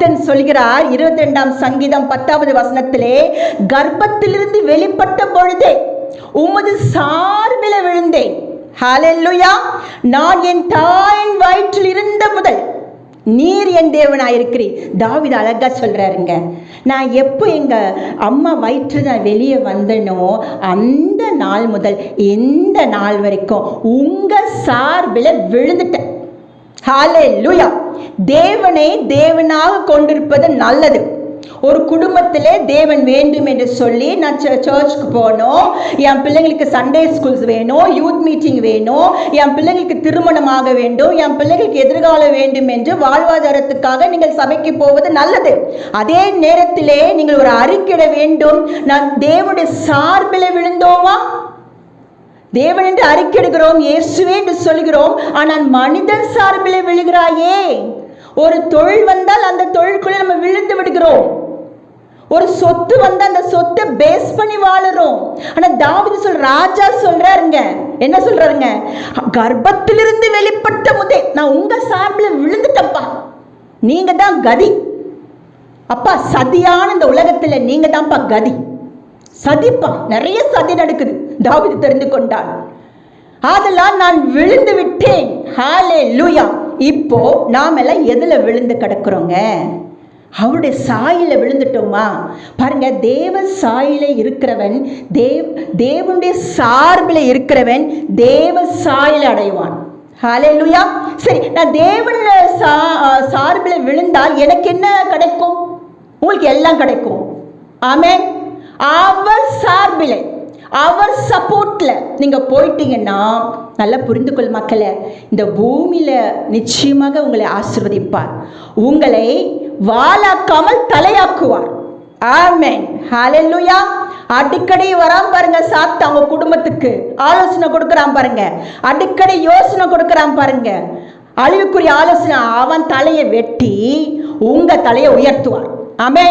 பக்தன் சொல்கிறார் இருபத்தி ரெண்டாம் சங்கீதம் பத்தாவது வசனத்திலே கர்ப்பத்திலிருந்து வெளிப்பட்ட பொழுதே உமது சார்பில விழுந்தேன். ஹalleluya நான் என் தாயின் வயிற்றில் இருந்த முதல் நீர் என் தேவனாயிருக்கிறீர். தாவித அழகாக சொல்கிறாருங்க நான் எப்போ எங்கள் அம்மா வயிற்று நான் வெளியே வந்தனோ அந்த நாள் முதல் எந்த நாள் வரைக்கும் உங்கள் சார்பில் விழுந்துட்டேன். ஹalleluya தேவனை தேவனாக கொண்டிருப்பது நல்லது. ஒரு குடும்பத்திலே தேவன் வேண்டும் என்று சொல்லி நான் சர்ச்சுக்கு போகணும் என் பிள்ளைங்களுக்கு சண்டே ஸ்கூல்ஸ் வேணும் யூத் மீட்டிங் வேணும். என் பிள்ளைங்களுக்கு திருமணமாக வேண்டும் என் பிள்ளைங்களுக்கு எதிர்காலம் வேண்டும் என்று வாழ்வாதாரத்துக்காக நீங்கள் சபைக்கு போவது நல்லது. அதே நேரத்திலே நீங்கள் ஒரு அறிக்கையிட வேண்டும். நான் தேவனுடைய சார்பில் விழுந்தோமா? தேவன் என்று அறிக்கையிடுகிறோம் இயேசுவே என்று சொல்கிறோம் ஆனால் மனிதன் சார்பில் விழுகிறாயே. ஒரு தொழில் வந்தால் அந்த தொழிலுக்குள்ளே நம்ம விழுந்து விடுகிறோம். ஒரு சொத்து வந்து அந்த சொத்தை பேஸ் பண்ணி வாழுறோம். ஆனா தாவிது சொல் ராஜா சொல்றாருங்க. என்ன சொல்றாருங்க? கர்ப்பத்திலிருந்து வெளிப்பட்ட முதே நான் உங்க சார்பில் விழுந்துட்டப்பா. நீங்க தான் கதி. அப்பா சதியான இந்த உலகத்துல நீங்க தான்ப்பா கதி. சதிப்பா நிறைய சதி நடக்குது. தாவிது தெரிந்து கொண்டான் அதெல்லாம் நான் விழுந்து விட்டேன். ஹாலே லூயா இப்போ நாம் எல்லாம் விழுந்து கிடக்குறோங்க? அவருடைய சாயில விழுந்துட்டோமா? பாருங்க தேவ சாயில இருக்கிறவன் தேவ் தேவனுடைய சார்பில் இருக்கிறவன் தேவ சாயில அடைவான். ஹalleluya சரி நான் தேவன சா சார்பில் விழுந்தால் எனக்கு என்ன கிடைக்கும்? உங்களுக்கு எல்லாம் கிடைக்கும். ஆமே அவர் சார்பில். அவர் சப்போர்ட்ல நீங்க போயிட்டீங்கன்னா நல்லா புரிந்து கொள் மக்களை இந்த பூமியில நிச்சயமாக உங்களை ஆசிர்வதிப்பார். உங்களை வாழாக்காமல் தலையாக்குவார். ஆமேன். ஹalleluya. அடிக்கடி வராம பாருங்க சாத்து அவங்க குடும்பத்துக்கு. ஆலோசனை கொடுக்கறான் பாருங்க. அடிக்கடி யோசனை கொடுக்கறான் பாருங்க. அழிவுக்குரிய ஆலோசனை அவன் தலையை வெட்டி உங்க தலையை உயர்த்துவார். ஆமே